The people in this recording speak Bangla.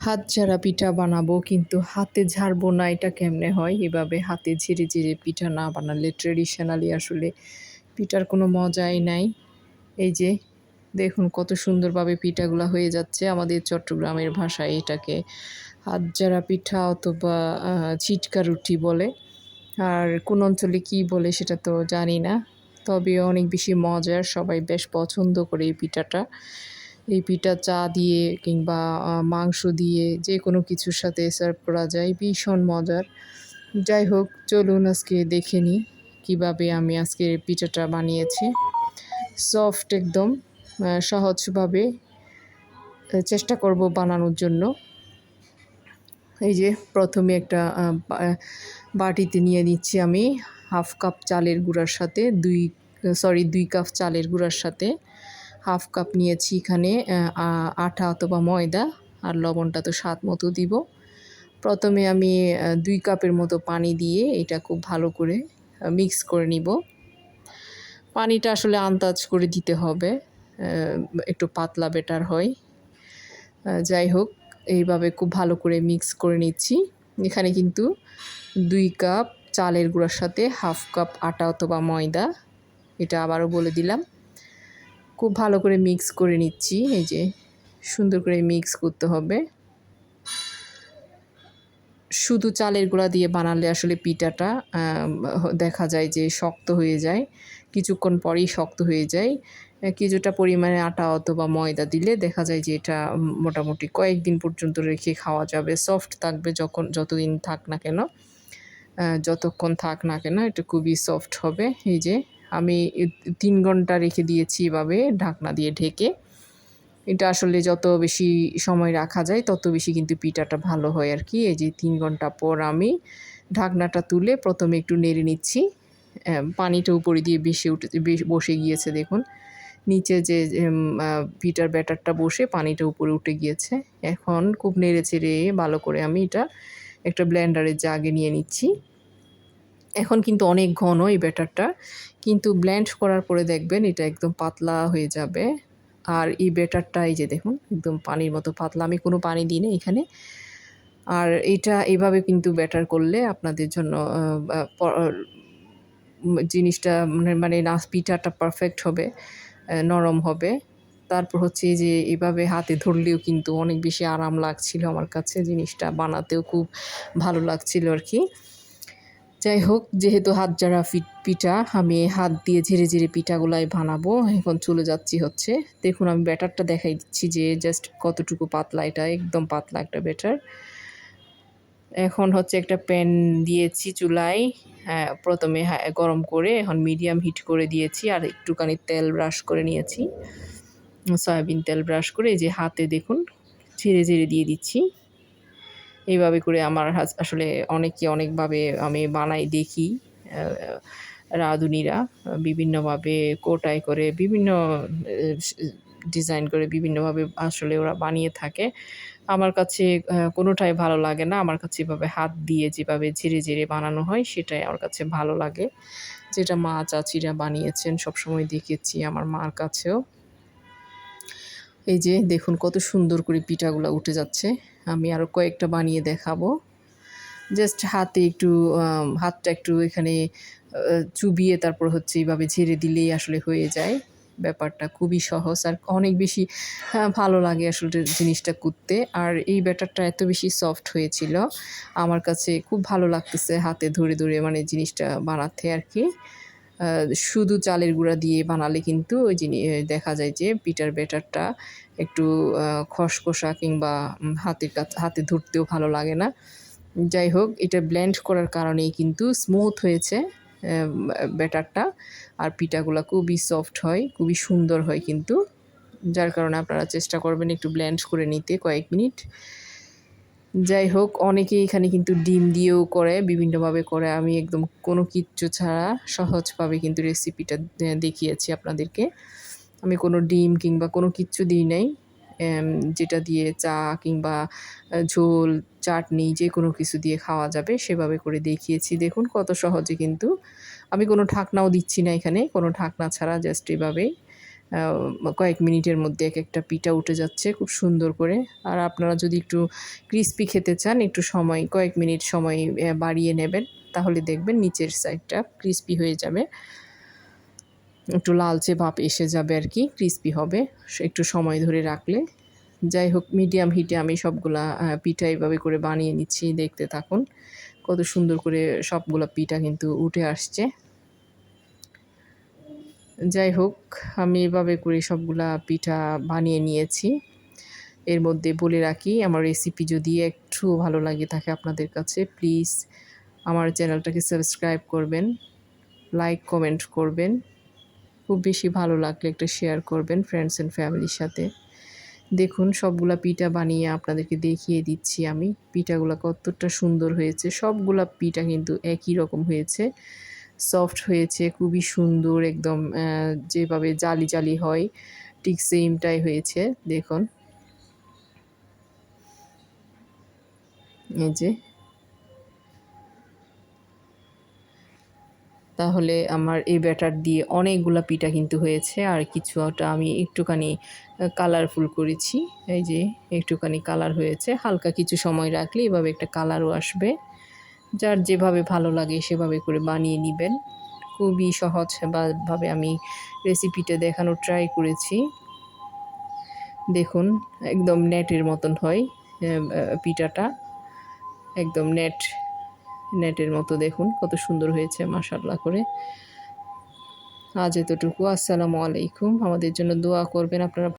হাত ঝাড়া পিঠা বানাবো, কিন্তু হাতে ঝাড়বো না, এটা কেমনে হয়? এভাবে হাতে ঝিরে ঝিরে পিঠা না বানালে ট্রেডিশনালি আসলে পিঠার কোনো মজাই নাই। এই যে, দেখুন কত সুন্দরভাবে পিঠাগুলো হয়ে যাচ্ছে আমাদের চট্টগ্রামের ভাষায় এটাকে। হাত ঝাড়া পিঠা অথবা ছিটকা রুটি বলে। আর কোন অঞ্চলে কি বলে সেটা তো জানি না। তবে অনেক বেশি মজার, সবাই বেশ পছন্দ করে এই পিঠাটা। এই পিঠা চা দিয়ে কিংবা মাংস দিয়ে যে কোনো কিছুর সাথে সার্ভ করা যায়, ভীষণ মজার। যাই হোক, চলুন আজকে দেখে নিই কীভাবে আমি আজকে পিঠাটা বানিয়েছি। সফট একদম সহজভাবে চেষ্টা করব বানানোর জন্য। এই যে, প্রথমে একটা বাটিতে নিয়ে নিচ্ছি আমি হাফ কাপ চালের গুঁড়ার সাথে, দুই সরি দুই কাপ চালের গুঁড়ার সাথে। হাফ কাপ নিয়েছি এখানে আটা অথবা ময়দা, আর লবণটা তো স্বাদ মতো দিব। প্রথমে আমি দুই কাপের মতো পানি দিয়ে এটা খুব ভালো করে মিক্স করে নিব। পানিটা আসলে আন্দাজ করে দিতে হবে একটু পাতলা বেটার হয়। যাই হোক, এইভাবে খুব ভালো করে মিক্স করে নিচ্ছি। এখানে কিন্তু দুই কাপ চালের গুঁড়ার সাথে হাফ কাপ আটা অথবা ময়দা, এটা আবারও বলে দিলাম। খুব ভালো করে মিক্স করে নিচ্ছি। এই যে সুন্দর করে মিক্স করতে হবে। শুধু চালের গুঁড়া দিয়ে বানালে আসলে পিঠাটা দেখা যায় যে শক্ত হয়ে যায়। কিছুক্ষণ পরেই শক্ত হয়ে যায়। কিছুটা পরিমাণে আটা অথবা ময়দা দিলে দেখা যায় যে এটা মোটামুটি কয়েকদিন পর্যন্ত রেখে খাওয়া যাবে। সফট থাকবে যখন, যতদিন থাক না কেন। যতক্ষণ থাক না কেন, এটা খুবই সফট হবে। এই যে আমি তিন ঘণ্টা রেখে দিয়েছি এভাবে ঢাকনা দিয়ে ঢেকে। এটা আসলে যত বেশি সময় রাখা যায়, তত বেশি কিন্তু পিঠাটা ভালো হয় আর কি এই যে তিন ঘণ্টা পর আমি ঢাকনাটা তুলে প্রথমে একটু নেড়ে নিচ্ছি। পানিটা উপরে দিয়ে বেশি উঠে বসে গিয়েছে দেখুন। নিচে যে পিঠার ব্যাটারটা বসে পানিটা উপরে উঠে গিয়েছে। এখন খুব নেড়ে চেড়ে ভালো করে আমি এটা একটা ব্লেন্ডারের জাগে নিয়ে নিচ্ছি। এখন কিন্তু অনেক ঘন এই ব্যাটারটা। কিন্তু ব্ল্যান্ড করার পরে দেখবেন এটা একদম পাতলা হয়ে যাবে। আর এই ব্যাটারটা এই যে দেখুন, একদম পানির মতো পাতলা। আমি কোনো পানি দিই না এখানে। আর এটা এভাবে কিন্তু ব্যাটার করলে আপনাদের জন্য জিনিসটা মানে নাচ পিঠাটা পারফেক্ট হবে নরম হবে। তারপর হচ্ছে যে এভাবে হাতে ধরলেও কিন্তু অনেক বেশি আরাম লাগছিল আমার কাছে জিনিসটা। বানাতেও খুব ভালো লাগছিল আর কি। যাই হোক যেহেতু হাত যারা পিঠা, আমি হাত দিয়ে ঝেড়ে ঝেড়ে পিঠাগুলাই বানাবো। এখন চলে যাচ্ছি হচ্ছে। দেখুন, আমি ব্যাটারটা দেখাই দিচ্ছি যে জাস্ট কতটুকু পাতলা। এটা একদম পাতলা একটা ব্যাটার। এখন হচ্ছে একটা প্যান দিয়েছি চুলায়। হ্যাঁ প্রথমে গরম করে এখন মিডিয়াম হিট করে দিয়েছি আর একটুখানি তেল ব্রাশ করে নিয়েছি। সয়াবিন তেল ব্রাশ করে এই যে হাতে দেখুন ঝেড়ে ঝেড়ে দিয়ে দিচ্ছি। এইভাবে করে আমার আসলে অনেকে অনেকভাবে আমি বানাই দেখি রাঁধুনিরা, বিভিন্নভাবে কোটাই করে বিভিন্ন ডিজাইন করে বিভিন্নভাবে আসলে ওরা বানিয়ে থাকে। আমার কাছে কোনোটাই ভালো লাগে না। আমার কাছে এভাবে হাত দিয়ে যেভাবে ঝিরে ঝিরে বানানো হয়, সেটাই আমার কাছে ভালো লাগে। যেটা মা চাচিরা বানিয়েছেন, সবসময় দেখেছি আমার মার কাছেও। এই যে দেখুন কত সুন্দর করে পিঠাগুলো উঠে যাচ্ছে। আমি আরও কয়েকটা বানিয়ে দেখাবো। জাস্ট হাতে একটু হাতটা একটু এখানে চুবিয়ে তারপর হচ্ছে এইভাবে ঝেড়ে দিলেই আসলে হয়ে যায়। ব্যাপারটা খুবই সহজ আর অনেক বেশি ভালো লাগে আসলে জিনিসটা করতে। আর এই ব্যাটারটা এত বেশি সফট হয়েছিল। আমার কাছে খুব ভালো লাগতেছে হাতে ধরে ধরে মানে জিনিসটা বানাতে আর কি। শুধু চালের গুঁড়া দিয়ে বানালে কিন্তু ওই জিনিস দেখা যায় যে পিঠার ব্যাটারটা একটু খসখসা কিংবা হাতের হাতে ধরতেও ভালো লাগে না। যাই হোক, এটা ব্লেন্ড করার কারণেই কিন্তু স্মুথ হয়েছে ব্যাটারটা। আর পিঠাগুলো খুবই সফট হয়, খুবই সুন্দর হয় কিন্তু। যার কারণে আপনারা চেষ্টা করবেন একটু ব্লেন্ড করে নিতে কয়েক মিনিট। যাই হোক অনেকে এখানে কিন্তু ডিম দিয়েও করে, বিভিন্নভাবে করে। আমি একদম কোনো কিচ্ছু ছাড়া সহজভাবে কিন্তু রেসিপিটা দেখিয়েছি আপনাদেরকে। আমি কোনো ডিম কিংবা কোনো কিচ্ছু দিই নাই। যেটা দিয়ে চা কিংবা ঝোল, চাটনি যে কোনো কিছু দিয়ে খাওয়া যাবে, সেভাবে করে দেখিয়েছি। দেখুন কত সহজে কিন্তু। আমি কোনো ঢাকনাও দিচ্ছি না এখানে, কোনো ঢাকনা ছাড়া জাস্ট এভাবেই। কয়েক মিনিটের মধ্যে এক একটা পিঠা উঠে যাচ্ছে খুব সুন্দর করে। আর আপনারা যদি একটু ক্রিস্পি খেতে চান, একটু সময়, কয়েক মিনিট সময় বাড়িয়ে নেবেন, তাহলে দেখবেন নিচের সাইডটা ক্রিস্পি হয়ে যাবে। একটু লালচে ভাব এসে যাবে আর কি ক্রিস্পি হবে। একটু সময় ধরে রাখলে। যাই হোক মিডিয়াম হিটে আমি সবগুলা পিঠা এইভাবে করে বানিয়ে নিচ্ছি, দেখতে থাকুন। কত সুন্দর করে সবগুলা পিঠা কিন্তু উঠে আসছে। যাই হোক, আমি এভাবে করে সবগুলা পিঠা বানিয়ে নিয়েছি। এর মধ্যে বলে রাখি, আমার রেসিপি যদি একটু ভালো লাগে থাকে আপনাদের কাছে প্লিজ আমার চ্যানেলটাকে সাবস্ক্রাইব করবেন লাইক কমেন্ট করবেন। খুব বেশি ভালো লাগলে একটা শেয়ার করবেন ফ্রেন্ডস অ্যান্ড ফ্যামিলির সাথে। দেখুন, সবগুলা পিঠা বানিয়ে আপনাদেরকে দেখিয়ে দিচ্ছি আমি। পিঠাগুলো কতটা সুন্দর হয়েছে। সবগুলা পিঠা কিন্তু একই রকম হয়েছে। সফট হয়েছে, খুবই সুন্দর একদম যেভাবে জালি জালি হয়, ঠিক সেমটাই হয়েছে, দেখুন। এই যে। তাহলে আমার এই ব্যাটার দিয়ে অনেকগুলো পিঠা কিন্তু হয়েছে, আর কিছুটা আমি একটুখানি কালারফুল করেছি, এই যে একটুখানি কালার হয়েছে, হালকা কিছু সময় রাখলে এভাবে একটা কালারও আসবে। যার যেভাবে ভালো লাগে সেভাবে করে বানিয়ে নেবেন। খুবই সহজ সহজভাবে আমি রেসিপিটা দেখানোর ট্রাই করেছি। দেখুন, একদম নেটের মতন হয় পিঠাটা। একদম নেট নেটের মতো দেখুন, কত সুন্দর হয়েছে মাসাল্লাহ করে। আজ এতটুকু। আসসালামু আলাইকুম। আমাদের জন্য দোয়া করবেন। আপনারা